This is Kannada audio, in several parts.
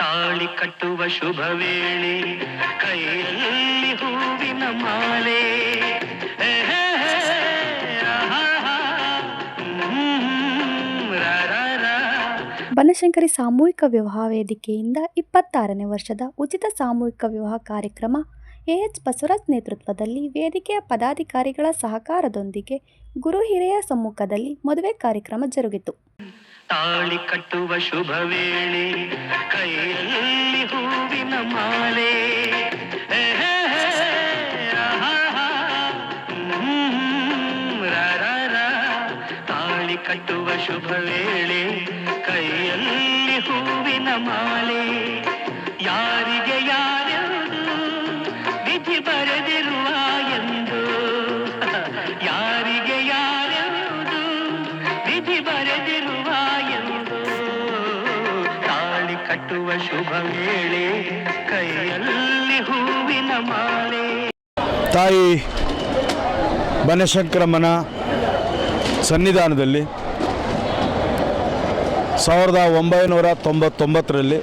ತಾಳಿ ಕಟ್ಟುವ ಶುಭ ವೇಳೆ, ಕೈಯಲ್ಲಿ ಹೂವಿನ ಮಾಲೆ. ಬನಶಂಕರಿ ಸಾಮೂಹಿಕ ವಿವಾಹ ವೇದಿಕೆಯಿಂದ ಇಪ್ಪತ್ತಾರನೇ ವರ್ಷದ ಉಚಿತ ಸಾಮೂಹಿಕ ವಿವಾಹ ಕಾರ್ಯಕ್ರಮ ಎಎಚ್ ಬಸವರಾಜ್ ನೇತೃತ್ವದಲ್ಲಿ ವೇದಿಕೆಯ ಪದಾಧಿಕಾರಿಗಳ ಸಹಕಾರದೊಂದಿಗೆ ಗುರು ಹಿರಿಯ ಸಮ್ಮುಖದಲ್ಲಿ ಮದುವೆ ಕಾರ್ಯಕ್ರಮ ಜರುಗಿತು ತಾಳಿ ಕಟ್ಟುವ ಶುಭ ವೇಳೆ, ಕೈಯಲ್ಲಿ ಹೂವಿನ ಮಾಲೆ. ತಾಳಿ ಕಟ್ಟುವ ಶುಭ ವೇಳೆ, ಕೈಯಲ್ಲಿ ಹೂವಿನ ಮಾಲೆ. ಯಾರಿಗೆ ಯಾರೆಂದು ಕಟ್ಟುವ ಶುಭ ವೇಳೆ, ಕೈಯಲ್ಲಿ ಹೂವಿನ ಮಾಲೆ. ತಾಯಿ ಬನಶಂಕರಮ್ಮನ ಸನ್ನಿಧಾನದಲ್ಲಿ ಸಾವಿರದ ಒಂಬೈನೂರ ತೊಂಬತ್ತೊಂಬತ್ತರಲ್ಲಿ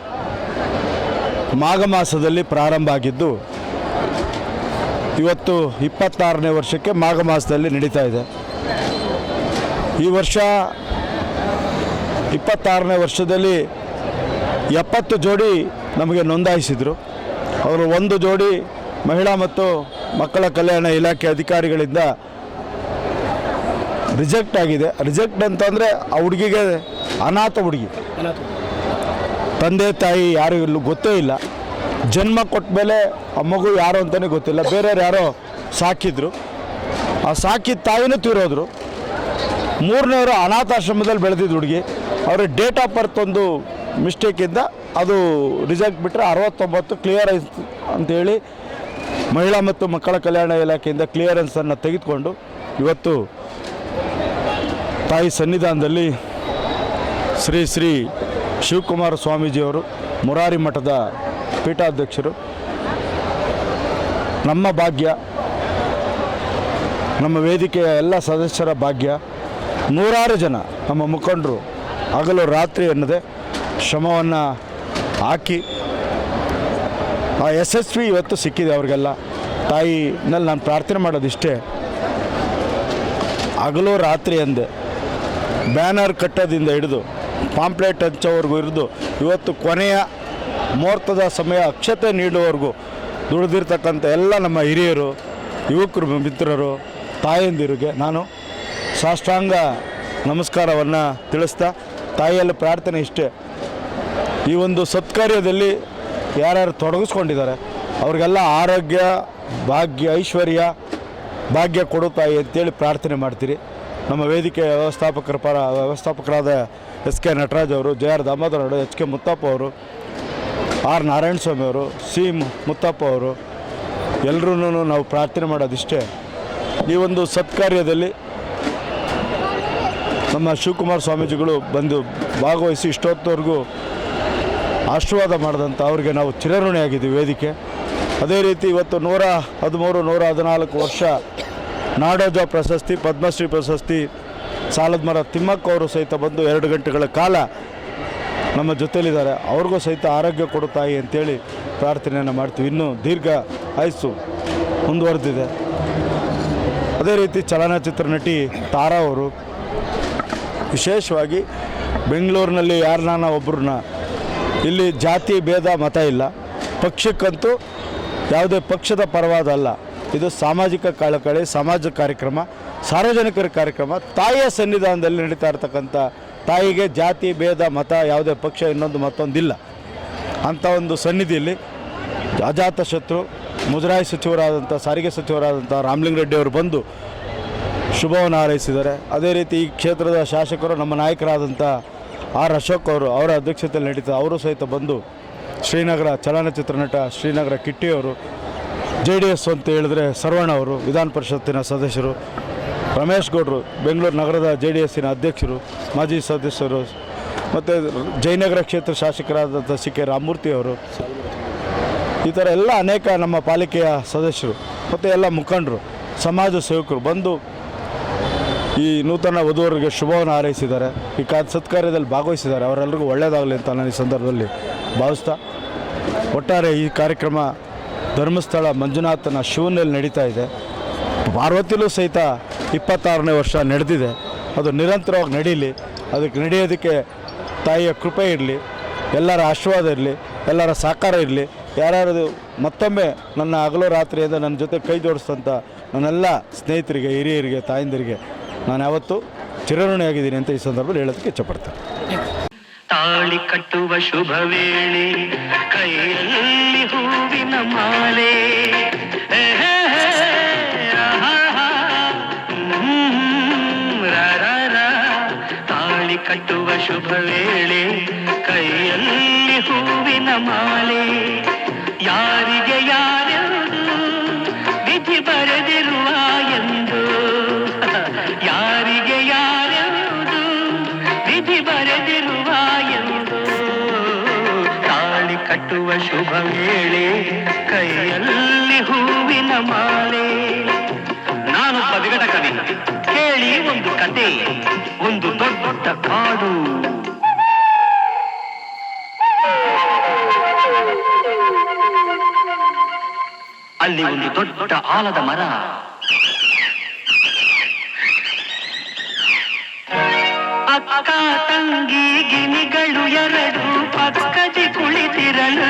ಮಾಘ ಮಾಸದಲ್ಲಿ ಪ್ರಾರಂಭ ಆಗಿದ್ದು, ಇವತ್ತು ಇಪ್ಪತ್ತಾರನೇ ವರ್ಷಕ್ಕೆ ಮಾಘ ಮಾಸದಲ್ಲಿ ನಡೀತಾ ಇದೆ. ಈ ವರ್ಷ ಇಪ್ಪತ್ತಾರನೇ ವರ್ಷದಲ್ಲಿ ಎಪ್ಪತ್ತು ಜೋಡಿ ನಮಗೆ ನೋಂದಾಯಿಸಿದರು. ಅವರು ಒಂದು ಜೋಡಿ ಮಹಿಳಾ ಮತ್ತು ಮಕ್ಕಳ ಕಲ್ಯಾಣ ಇಲಾಖೆ ಅಧಿಕಾರಿಗಳಿಂದ ರಿಜೆಕ್ಟ್ ಆಗಿದೆ. ರಿಜೆಕ್ಟ್ ಅಂತಂದರೆ ಆ ಹುಡುಗಿಗೆ ಅನಾಥ ಹುಡುಗಿ. ತಂದೆ ತಾಯಿ ಯಾರು ಇಲ್ಲೂ ಗೊತ್ತೇ ಇಲ್ಲ. ಜನ್ಮ ಕೊಟ್ಟ ಮೇಲೆ ಆ ಮಗು ಯಾರು ಅಂತಲೇ ಗೊತ್ತಿಲ್ಲ. ಬೇರೆಯವ್ರು ಯಾರೋ ಸಾಕಿದ್ರು. ಆ ಸಾಕಿದ ತಾಯಿನೂ ತೀರೋದ್ರು. ಮೂರನೇವರು ಅನಾಥಾಶ್ರಮದಲ್ಲಿ ಬೆಳೆದಿದ್ದ ಹುಡುಗಿ. ಅವರ ಡೇಟ್ ಆಫ್ ಬರ್ತ್ ಒಂದು ಮಿಸ್ಟೇಕಿಂದ ಅದು ರಿಸಲ್ಟ್ ಬಿಟ್ಟರೆ ಅರವತ್ತೊಂಬತ್ತು ಕ್ಲಿಯರ್ ಅಂತೇಳಿ ಮಹಿಳಾ ಮತ್ತು ಮಕ್ಕಳ ಕಲ್ಯಾಣ ಇಲಾಖೆಯಿಂದ ಕ್ಲಿಯರೆನ್ಸನ್ನು ತೆಗೆದುಕೊಂಡು ಇವತ್ತು ತಾಯಿ ಸನ್ನಿಧಾನದಲ್ಲಿ ಶ್ರೀ ಶ್ರೀ ಶಿವಕುಮಾರ ಸ್ವಾಮೀಜಿಯವರು ಮುರಾರಿ ಮಠದ ಪೀಠಾಧ್ಯಕ್ಷರು. ನಮ್ಮ ಭಾಗ್ಯ, ನಮ್ಮ ವೇದಿಕೆಯ ಎಲ್ಲ ಸದಸ್ಯರ ಭಾಗ್ಯ. ನೂರಾರು ಜನ ನಮ್ಮ ಮುಖಂಡರು ಹಗಲು ರಾತ್ರಿ ಅನ್ನದೆ ಶ್ರಮವನ್ನು ಹಾಕಿ, ಆ ಯಶಸ್ವಿ ಇವತ್ತು ಸಿಕ್ಕಿದೆ ಅವ್ರಿಗೆಲ್ಲ. ತಾಯಿನಲ್ಲಿ ನಾನು ಪ್ರಾರ್ಥನೆ ಮಾಡೋದಿಷ್ಟೇ. ಹಗಲು ರಾತ್ರಿ ಅಂದೆ. ಬ್ಯಾನರ್ ಕಟ್ಟೋದಿಂದ ಹಿಡಿದು, ಪಾಂಪ್ಲೆಟ್ ಹಂಚೋವರೆಗೂ ಹಿಡಿದು, ಇವತ್ತು ಕೊನೆಯ ಮುಹೂರ್ತದ ಸಮಯ, ಅಕ್ಷತೆ ನೀಡುವವರೆಗೂ ದುಡಿದಿರ್ತಕ್ಕಂಥ ಎಲ್ಲ ನಮ್ಮ ಹಿರಿಯರು, ಯುವಕರು, ಮಿತ್ರರು, ತಾಯಂದಿರಿಗೆ ನಾನು ಸಾಷ್ಟಾಂಗ ನಮಸ್ಕಾರವನ್ನು ತಿಳಿಸ್ತಾ, ತಾಯಿಯಲ್ಲಿ ಪ್ರಾರ್ಥನೆ ಇಷ್ಟೇ. ಈ ಒಂದು ಸತ್ಕಾರ್ಯದಲ್ಲಿ ಯಾರ್ಯಾರು ತೊಡಗಿಸ್ಕೊಂಡಿದ್ದಾರೆ, ಅವ್ರಿಗೆಲ್ಲ ಆರೋಗ್ಯ, ಭಾಗ್ಯ, ಐಶ್ವರ್ಯ, ಭಾಗ್ಯ ಕೊಡುತ್ತಾಯಿ ತಾಯಿ ಅಂತೇಳಿ ಪ್ರಾರ್ಥನೆ ಮಾಡ್ತೀರಿ. ನಮ್ಮ ವೇದಿಕೆ ವ್ಯವಸ್ಥಾಪಕರ ಪರ, ವ್ಯವಸ್ಥಾಪಕರಾದ ಎಸ್ ಕೆ ನಟರಾಜ್ ಅವರು J R Damodara H K Muttappa ಅವರು, ಆರ್. ನಾರಾಯಣ ಸ್ವಾಮಿ ಅವರು, ಸಿ. ಮುತ್ತಪ್ಪ ಅವರು ಎಲ್ಲರೂ ನಾವು ಪ್ರಾರ್ಥನೆ ಮಾಡೋದಿಷ್ಟೇ. ಈ ಒಂದು ಸತ್ಕಾರ್ಯದಲ್ಲಿ ನಮ್ಮ ಶಿವಕುಮಾರ್ ಸ್ವಾಮೀಜಿಗಳು ಬಂದು ಭಾಗವಹಿಸಿ ಇಷ್ಟೊತ್ತವರೆಗೂ ಆಶೀರ್ವಾದ ಮಾಡಿದಂಥ ಅವ್ರಿಗೆ ನಾವು ಚಿರಋಣಿಯಾಗಿದ್ದೀವಿ ವೇದಿಕೆ. ಅದೇ ರೀತಿ ಇವತ್ತು ನೂರ ಹದಿಮೂರು, ನೂರ ಹದಿನಾಲ್ಕು ವರ್ಷ ನಾಡೋಜ ಪ್ರಶಸ್ತಿ, ಪದ್ಮಶ್ರೀ ಪ್ರಶಸ್ತಿ, ಸಾಲದ ಮರ ತಿಮ್ಮಕ್ಕ ಅವರು ಸಹಿತ ಬಂದು ಎರಡು ಗಂಟೆಗಳ ಕಾಲ ನಮ್ಮ ಜೊತೆಯಲ್ಲಿದ್ದಾರೆ ಅವ್ರಿಗೂ ಸಹಿತ ಆರೋಗ್ಯ ಕೊಡುತ್ತಾಯಿ ತಾಯಿ ಅಂತೇಳಿ ಪ್ರಾರ್ಥನೆಯನ್ನು ಮಾಡ್ತೀವಿ. ಇನ್ನೂ ದೀರ್ಘ ಆಯಸ್ಸು ಮುಂದುವರೆದಿದೆ. ಅದೇ ರೀತಿ ಚಲನಚಿತ್ರ ನಟಿ ತಾರಾ ಅವರು ವಿಶೇಷವಾಗಿ ಬೆಂಗಳೂರಿನಲ್ಲಿ ಯಾರನ್ನ ಒಬ್ಬರನ್ನ ಇಲ್ಲಿ ಜಾತಿ ಭೇದ ಮತ ಇಲ್ಲ. ಪಕ್ಷಕ್ಕಂತೂ ಯಾವುದೇ ಪಕ್ಷದ ಪರವಾದ ಅಲ್ಲ. ಇದು ಸಾಮಾಜಿಕ ಕಳಕಳಿ, ಸಮಾಜ ಕಾರ್ಯಕ್ರಮ, ಸಾರ್ವಜನಿಕರ ಕಾರ್ಯಕ್ರಮ. ತಾಯಿಯ ಸನ್ನಿಧಾನದಲ್ಲಿ ನಡೀತಾ ಇರ್ತಕ್ಕಂಥ ತಾಯಿಗೆ ಜಾತಿ ಭೇದ ಮತ ಯಾವುದೇ ಪಕ್ಷ ಇನ್ನೊಂದು ಮತ್ತೊಂದಿಲ್ಲ. ಅಂಥ ಒಂದು ಸನ್ನಿಧಿಯಲ್ಲಿ ಅಜಾತ ಶತ್ರು, ಮುಜರಾಯಿ ಸಚಿವರಾದಂಥ, ಸಾರಿಗೆ ಸಚಿವರಾದಂಥ ರಾಮಲಿಂಗರೆಡ್ಡಿ ಅವರು ಬಂದು ಶುಭವನ್ನು ಹಾರೈಸಿದ್ದಾರೆ. ಅದೇ ರೀತಿ ಈ ಕ್ಷೇತ್ರದ ಶಾಸಕರು ನಮ್ಮ ನಾಯಕರಾದಂಥ ಆರ್ ಅಶೋಕ್ ಅವರು, ಅವರ ಅಧ್ಯಕ್ಷತೆಯಲ್ಲಿ ನಡೀತದೆ ಅವರು ಸಹಿತ ಬಂದು ಶ್ರೀನಗರ ಚಲನಚಿತ್ರ ನಟ ಶ್ರೀನಗರ ಕಿಟ್ಟಿಯವರು ಜೆ ಡಿ ಎಸ್ ಅಂತ ಹೇಳಿದ್ರೆ ಸರ್ವಣ್ಣ ಅವರು, ವಿಧಾನ ಪರಿಷತ್ತಿನ ಸದಸ್ಯರು, ರಮೇಶ್ ಗೌಡರು, ಬೆಂಗಳೂರು ನಗರದ ಜೆ ಡಿ ಎಸ್ಸಿನ ಅಧ್ಯಕ್ಷರು, ಮಾಜಿ ಸದಸ್ಯರು, ಮತ್ತು ಜಯನಗರ ಕ್ಷೇತ್ರ ಶಾಸಕರಾದಂಥ ಸಿ ಕೆ ರಾಮಮೂರ್ತಿ ಅವರು, ಈ ಥರ ಎಲ್ಲ ಅನೇಕ ನಮ್ಮ ಪಾಲಿಕೆಯ ಸದಸ್ಯರು, ಮತ್ತು ಎಲ್ಲ ಮುಖಂಡರು, ಸಮಾಜ ಸೇವಕರು ಬಂದು ಈ ನೂತನ ವಧುವರಿಗೆ ಶುಭವನ್ನು ಹಾರೈಸಿದ್ದಾರೆ. ಈ ಕಾ, ಸತ್ಕಾರ್ಯದಲ್ಲಿ ಭಾಗವಹಿಸಿದ್ದಾರೆ. ಅವರೆಲ್ಲರಿಗೂ ಒಳ್ಳೆಯದಾಗಲಿ ಅಂತ ನಾನು ಈ ಸಂದರ್ಭದಲ್ಲಿ ಭಾವಿಸ್ತಾ, ಒಟ್ಟಾರೆ ಈ ಕಾರ್ಯಕ್ರಮ ಧರ್ಮಸ್ಥಳ ಮಂಜುನಾಥನ ಶಿವನಲ್ಲಿ ನಡೀತಾ ಇದೆ. ಪಾರ್ವತಿಲೂ ಸಹಿತ ಇಪ್ಪತ್ತಾರನೇ ವರ್ಷ ನಡೆದಿದೆ. ಅದು ನಿರಂತರವಾಗಿ ನಡೀಲಿ. ಅದಕ್ಕೆ ನಡೆಯೋದಕ್ಕೆ ತಾಯಿಯ ಕೃಪೆ ಇರಲಿ. ಎಲ್ಲರ ಆಶೀರ್ವಾದ ಇರಲಿ. ಎಲ್ಲರ ಸಹಕಾರ ಇರಲಿ. ಯಾರ್ಯಾರು ಮತ್ತೊಮ್ಮೆ ನನ್ನ ಹಗಲು ರಾತ್ರಿಯಿಂದ ನನ್ನ ಜೊತೆ ಕೈ ಜೋಡಿಸ್ತಂಥ ನನ್ನೆಲ್ಲ ಸ್ನೇಹಿತರಿಗೆ, ಹಿರಿಯರಿಗೆ, ತಾಯಂದಿರಿಗೆ ನಾನು ಯಾವತ್ತೂ ಚಿರಋಣಿಯಾಗಿದ್ದೀನಿ ಅಂತ ಈ ಸಂದರ್ಭದಲ್ಲಿ ಹೇಳೋದಕ್ಕೆ ಇಷ್ಟಪಡ್ತೇನೆ. ತಾಳಿ ಕಟ್ಟುವ ಶುಭ ವೇಳೆ, ಕೈಯಲ್ಲಿ ಹೂವಿನ ಮಾಲೆ. ತಾಳಿ ಕಟ್ಟುವ ಶುಭ ವೇಳೆ, ಕೈಯಲ್ಲಿ ಹೂವಿನ ಮಾಲೆ. ಯಾರಿಗೆ ಯಾರೆಂದು ಕಟ್ಟುವ ಶುಭ ವೇಳೆ ಕೈಯಲ್ಲಿ ಹೂವಿನ ಮಾಲೆ. ನಾನೊಬ್ಬ ವಿಗಟ ಕವಿ ಕೇಳಿ ಒಂದು ಕತೆ, ಒಂದು ದೊಡ್ಡ ಕಾಡು. ಅಲ್ಲಿ ಒಂದು ದೊಡ್ಡ ಆಲದ ಮರ. ಅಕ್ಕ ತಂಗಿ ಗಿನಿಗಳು ಎರಡು ಪಕ್ಕದಿ ಕುಳಿತಿರಲು